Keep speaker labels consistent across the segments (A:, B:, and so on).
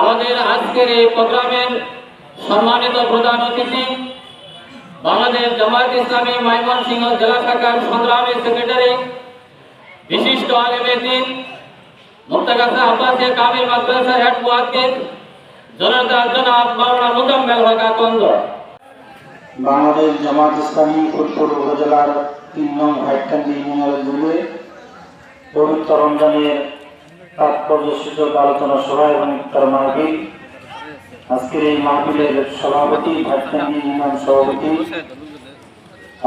A: আমাদের আজকের এই প্রোগ্রামের সম্মানিত প্রধান অতিথি বাংলাদেশ জামায়াত ইসলামী ময়মনসিংহ জেলা শাখার সংগ্রামী সেক্রেটারি, বিশিষ্ট আলেমে দিন মুক্তাগাছা আব্বাসিয়া কামিল মাদ্রাসা হেড মুয়াদ্দিন জনতা জনাব মাওলানা মুজাম্মেল হক আকন্দ।
B: বাংলাদেশ জামাত ইসলামী উত্তর উপজেলার তিন নং ভাইটকান্দি ইউনিয়নের জুড়ে পবিত্র রমজানের তাৎপর্য আলোচনা সভা এবং ইফতার মাহফিল আজকের এই মাহফিলের সভাপতি ভাইটকান্দি ইউনিয়ন সভাপতি,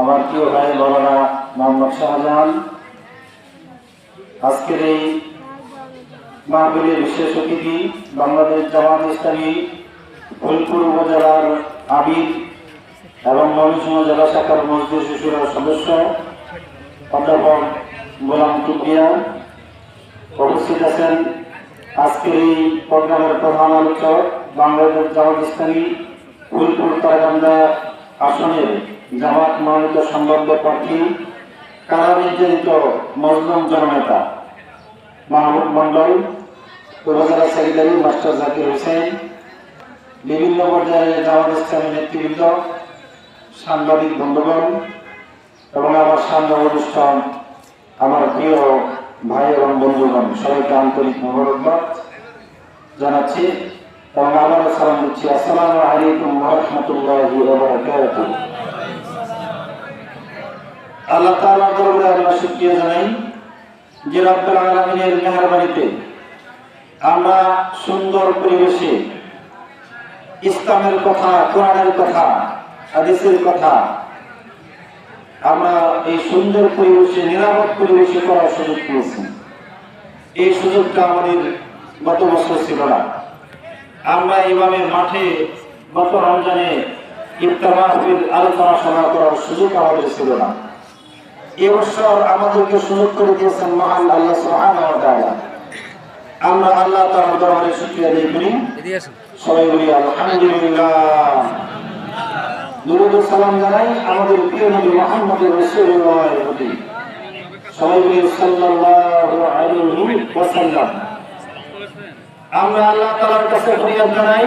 B: আমার প্রিয় ভাই মৌলানা মোহাম্মদ শাহজাহান। আজকের এই মাহফিলের বিশেষ অতিথি বাংলাদেশ জামাত ইসলামী, ফুলপুর উপজেলার আবির এবং ময়মনসিংহ জেলা শাখার মসজিদ শিশুরা সদস্য, অধ্যাপক গোলাম টুকিয়া উপস্থিত আছেন আজকের এই প্রোগ্রামের প্রধান আলোচক, বাংলাদেশ জামাত ফুলপুর তারাকান্দা আসনের জামাত মনোনীত সম্ভাব্য প্রার্থী কারা মজলুম জননেতা, মাহমুদ মন্ডল উপজেলা সেক্রেটারি মাস্টার জাকির হোসেন, বিভিন্ন পর্যায়ে জামাত নেতৃবৃন্দ, সাংবাদিক বন্ধুগণ এবং আমার সামনে অনুষ্ঠান আমার প্রিয় ভাই এবং বন্ধুগণ, সবাইকে আন্তরিক মোবারকবাদ জানাচ্ছি। এবং আবারও সালাম দিচ্ছি। আলাইকুম আল্লাহ আমরা জানাই আমরা সুন্দর পরিবেশে ইসলামের কথা, কোরআনের কথা, হাদিসের কথা আমরা এই সুন্দর পরিবেশে নিরাপদ পরিবেশে করার সুযোগ পেয়েছি। এই সুযোগটা আমাদের গত বছর ছিল না। আমরা এইভাবে মাঠে গত রমজানে ইফতার মাহফিল আলোচনা সভা করার সুযোগ আমাদের ছিল না। এবছর আমাদেরকে সুযোগ করে দিয়েছেন মহান আল্লাহ তাআলা। আমরা আল্লাহ তার দরবারে শুকরিয়া আদায় করি। সবাই বলি আলহামদুলিল্লাহ। দুরুদ জানাই আমাদের প্রিয় নবী মুহাম্মদ রাসূলুল্লাহর প্রতি সবাই বলি আমরা আল্লাহ তাআলার কাছে জানাই।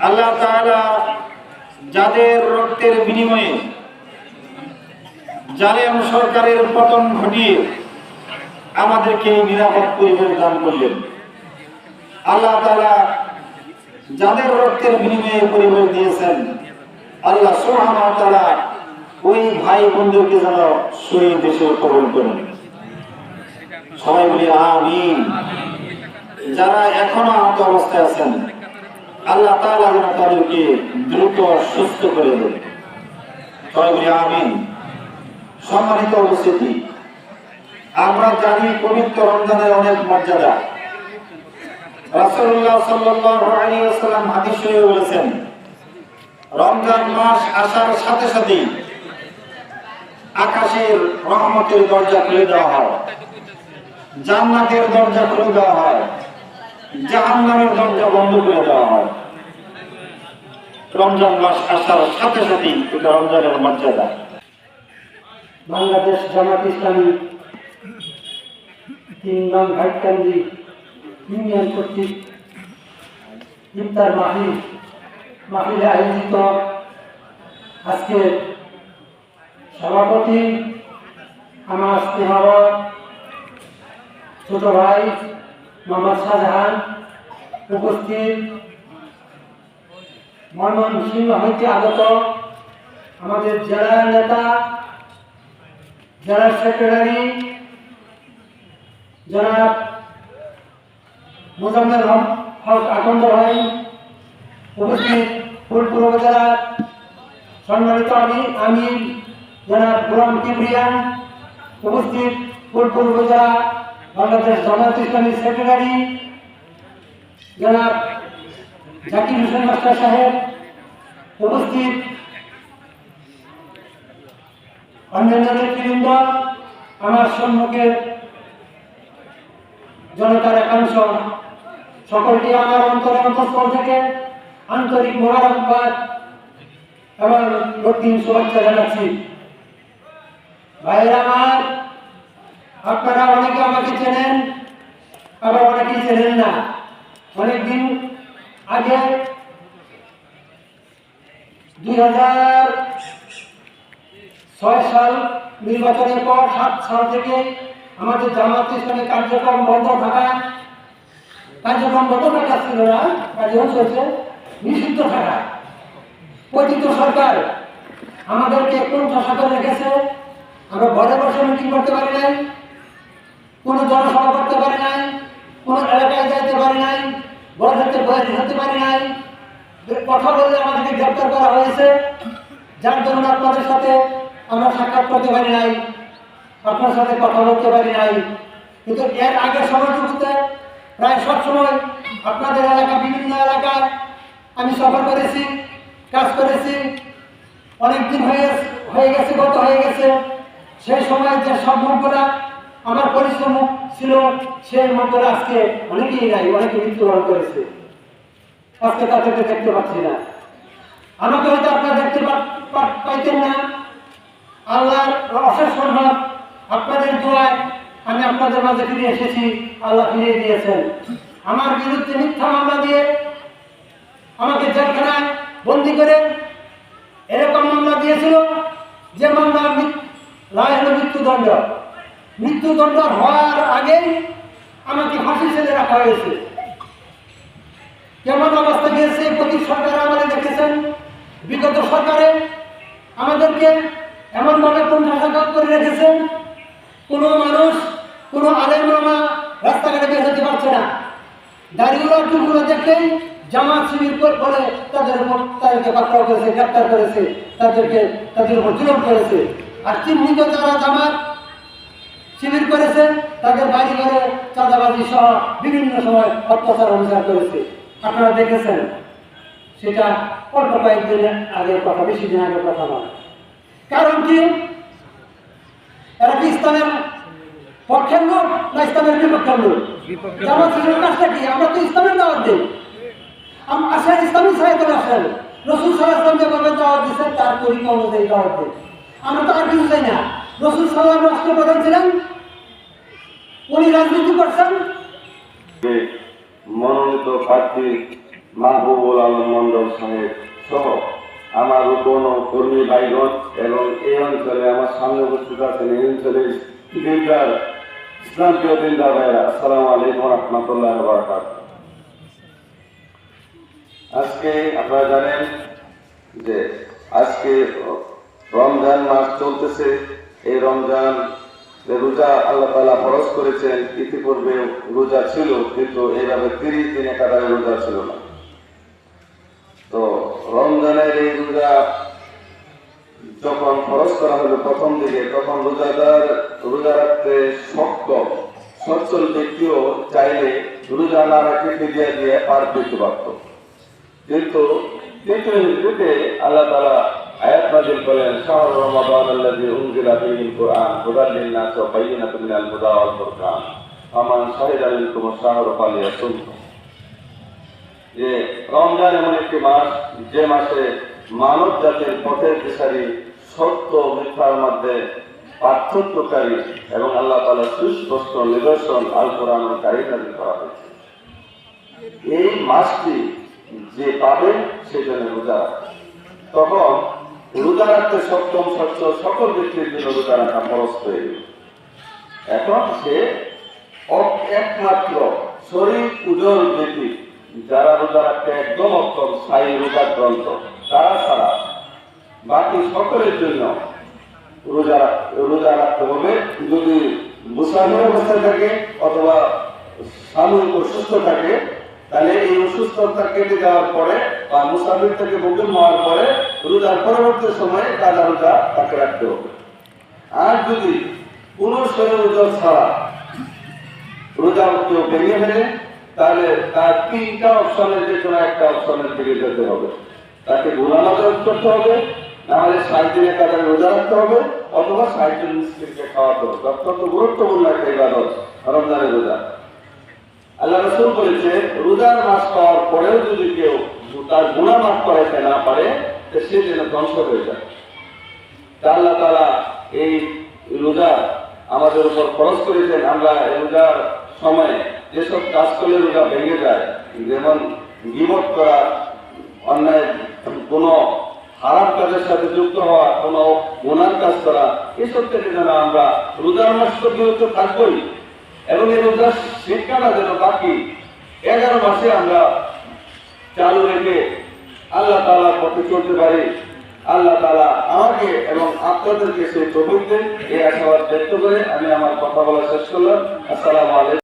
B: আল্লাহ তাআলা যাদের রক্তের বিনিময়ে জালেম সরকারের পতন ঘটিয়ে আমাদেরকে নিরাপদ পরিবেশ দান করলেন। আল্লাহ তাআলা যাদের রক্তের বিনিময়ে পরিবেশ দিয়েছেন আল্লাহ সুবহানাহু ওয়া ওই ভাই বন্ধুকে যেন শহীদ হিসেবে কবুল করেন সবাই বলি আমিন। যারা এখনও আহত অবস্থায় আছেন, আল্লাহ তাআলা যেন তাদেরকে দ্রুত সুস্থ করে দেন। সবাই বলি আমিন। সম্মানিত উপস্থিতি, আমরা জানি পবিত্র রমজানের অনেক মর্যাদা। রাসূলুল্লাহ সাল্লাল্লাহু আলাইহি ওয়াসাল্লাম হাদিস বলেছেন রমজান মাস আসার সাথে সাথে আকাশের রহমতের দরজা খুলে দেওয়া হয়, জান্নাতের দরজা খুলে দেওয়া হয়, জাহান্নামের দরজা বন্ধ করে দেওয়া হয়। রমজান মাস আসার সাথে সাথেই এটা রমজানের মর্যাদা।
C: বাংলাদেশ জামাত ইসলামী তিন নং ঘাটকান্দি ইউনিয়ন কর্তৃক ইফতার মাহিল মাহিলে আয়োজিত আজকে সভাপতি আমার স্নেহর ছোট ভাই মোহাম্মদ শাহজাহান উপস্থিত। ময়মনসিংহ হইতে আগত আমাদের জেলার নেতা, জেলা সেক্রেটারি, জনাব মোজাম্মেল হক আকন্দ ভাই উপস্থিত। ফুলপুর উপজেলার সম্মানিত আমি আমি জনাব গোলাম কিবরিয়ান উপস্থিত ফুলপুর উপজেলা বাংলাদেশ জামাত ইসলামী সেক্রেটারি জনাব জাকির হোসেন মাস্টার সাহেব উপস্থিত অন্যান্য নেতৃবৃন্দ, আমার সম্মুখে জনতার একাংশ, সকলকে আমার অন্তর অন্তঃস্থল থেকে আন্তরিক মোবারকবাদ এবং রক্তিম শুভেচ্ছা জানাচ্ছি। ভাইরা আমার, আপনারা অনেকে আমাকে চেনেন, আবার অনেকেই চেনেন না। অনেকদিন আগে দুই হাজার ছয় সাল নির্বাচনের পর সাত সাল থেকে আমাদের জামাত ইসলামের কার্যক্রম বন্ধ থাকা কার্যক্রম বন্ধ থাকা ছিল না, কার্যক্রম চলছে। নিষিদ্ধ থাকা পতিত সরকার আমাদেরকে কোন ভাষা রেখেছে? আমরা ঘরে বসে মিটিং করতে পারি নাই। কোনো জনসভা করতে পারি নাই। কোনো এলাকায় যাইতে পারি নাই। বড় হাতে বয়স হতে পারি নাই। কথা বললে আমাদেরকে গ্রেপ্তার করা হয়েছে। যার জন্য আপনাদের সাথে আমরা সাক্ষাৎ করতে পারি নাই। আপনার সাথে কথা বলতে পারি নাই। কিন্তু এর আগের সময়টুকুতে প্রায় সব সময় আপনাদের এলাকা, বিভিন্ন এলাকায় আমি সফর করেছি, কাজ করেছি অনেক দিন হয়ে হয়ে গেছে, গত হয়ে গেছে। সেই সময় যে সব আমার পরিশ্রম ছিল সেই মুখগুলো আজকে অনেকেই নাই, অনেকে মৃত্যুবরণ করেছে। আজকে তাদেরকে দেখতে পাচ্ছি না। আমাকে হয়তো আপনারা দেখতে পাইতেন না। আল্লাহর অশেষ সম্ভব আপনাদের দোয়ায় আমি আপনাদের মাঝে ফিরে এসেছি, আল্লাহ ফিরিয়ে দিয়েছেন। আমার বিরুদ্ধে মিথ্যা মামলা দিয়ে আমাকে জেলখানায় বন্দি করে এরকম মামলা দিয়েছিল যে মামলা রায় হলো মৃত্যুদণ্ড। মৃত্যুদণ্ড হওয়ার আগেই আমাকে ফাঁসি ছেলে রাখা হয়েছে। কেমন অবস্থা গিয়েছে প্রতি সরকার আমাদের দেখেছেন? বিগত সরকারে আমাদেরকে এমনভাবে কোণঠাসা করে রেখেছেন, কোনো মানুষ, কোনো আলেম রাস্তাঘাটে বের হতে পারছে না। দাঁড়িয়ে টুকুলো দেখলেই জামাত শিবির করে তাদের তাদেরকে পাকড়াও করেছে গ্রেপ্তার করেছে, তাদেরকে তাদের উপর জুলুম করেছে। আর চিহ্নিত যারা জামাত শিবির করেছে, তাদের বাড়ি ঘরে চাঁদাবাজি সহ বিভিন্ন সময় অত্যাচার অবিচার করেছে। আপনারা দেখেছেন, সেটা অল্প কয়েকদিনের আগের কথা, বেশি দিন আগের কথা নয়। কারণ কি? এরা কি ইসলামের পক্ষের লোক না ইসলামের বিপক্ষের লোক? জামাত শিবিরের কাজটা কি? আমরা তো ইসলামের দাওয়াত দিই। আসেন ইসলামী সাহিত্যে আসেন রসুল। দাওয়াত দিচ্ছেন তার অনুযায়ী দিই আমরা তো আর কিছু চাই না। রসুল সাল্লাহ রাষ্ট্রপ্রধান ছিলেন উনি রাজনীতি করছেন।
D: মনোনীত প্রার্থী মাহবুবুল আলম মন্ডল সাহেব সহ আমার কোন কর্মী ভাইগণ এবং এই অঞ্চলে আমার সামনে উপস্থিত আছেন, এই অঞ্চলের দিনদার ইসলাম প্রিয় ভাইরা আসসালামু রহমতুল্লাহ আজকে আপনারা জানেন যে আজকে রমজান মাস চলতেছে। এই রমজান রোজা আল্লাহ তালা ফরজ করেছেন। ইতিপূর্বে রোজা ছিল, কিন্তু এইভাবে তিরিশ দিন একাধারে রোজা ছিল না। তো রমজানের এই রোজা যখন খরচ করা হলো প্রথম দিকে, তখন রোজাদার, রোজা রাখতে শক্ত সচ্ছল ব্যক্তিও চাইলে রোজা না রাখে ফিরিয়ে দিয়ে পার পেতে পারত। কিন্তু আল্লাহ তালা আয়াত করেন যে রমজান একটি যে মাসে মানব জাতির মধ্যে পার্থক্যকারী এবং আল্লাহ তালা সুস্পষ্ট নিদর্শন আল কোরআন কারি করা হয়েছে। এই মাসটি যে পাবে, সে জন্য রোজা। তখন রোজা রাখতে সপ্তম সচ্ছ সকল ব্যক্তির জন্য রোজা রাখা ফরজ হয়ে এখন সে একমাত্র শরীর উজ্জ্বল ব্যক্তি, যারা রোজা রাখতে একদম অক্ষম, স্থায়ী রোজা গ্রন্থ। তারা ছাড়া বাকি সকলের জন্য রোজা রোজা রাখতে হবে। যদি মুসাফির অবস্থায় থাকে অথবা সাময়িক অসুস্থ থাকে তাহলে এই অসুস্থতা কেটে যাওয়ার পরে বা মুসাফির থেকে মুকুল হওয়ার পরে রোজার পরবর্তী সময়ে কাজা রোজা তাকে রাখতে হবে। আর যদি কোনো শরীর রোজা ছাড়া রোজা কেউ ভেঙে ফেলে, তাহলে তার তিনটা অপশনের যে কোনো একটা অপশনের দিকে যেতে হবে। তাকে গুণামাদত করতে হবে নাহলে ষাট দিনের কাতারে রোজা রাখতে হবে, অথবা ষাট জন মিস্ত্রিকে খাওয়াতে হবে। অত্যন্ত গুরুত্বপূর্ণ একটা ইবাদত, রমজানের রোজা। আল্লাহ রসুল বলেছে রোজার মাস পাওয়ার পরেও যদি কেউ তার গুণা মাফ করাইতে না পারে সে যেন ধ্বংস হয়ে যায়। আল্লাহ তালা এই রোজা আমাদের উপর খরচ করেছেন। আমরা রোজার সময় যেসব কাজ করলে রোজা ভেঙে যায়, যেমন গিবত করা, অন্যায়, কোনো খারাপ কাজের সাথে যুক্ত হওয়া, কোনো গুণার কাজ করা, এসব থেকে যেন আমরা রোজার মাস তো বিরত থাকবই। এবং এই রোজার শিক্ষাটা যেন বাকি। এগারো মাসে আমরা চালু রেখে আল্লাহ তালার পথে চলতে পারি। আল্লাহ তালা আমাকে এবং আপনাদেরকে সেই প্রভুকে এই আশাবাদ ব্যক্ত করে আমি আমার কথা বলা শেষ করলাম। আসসালামু আলাইকুম।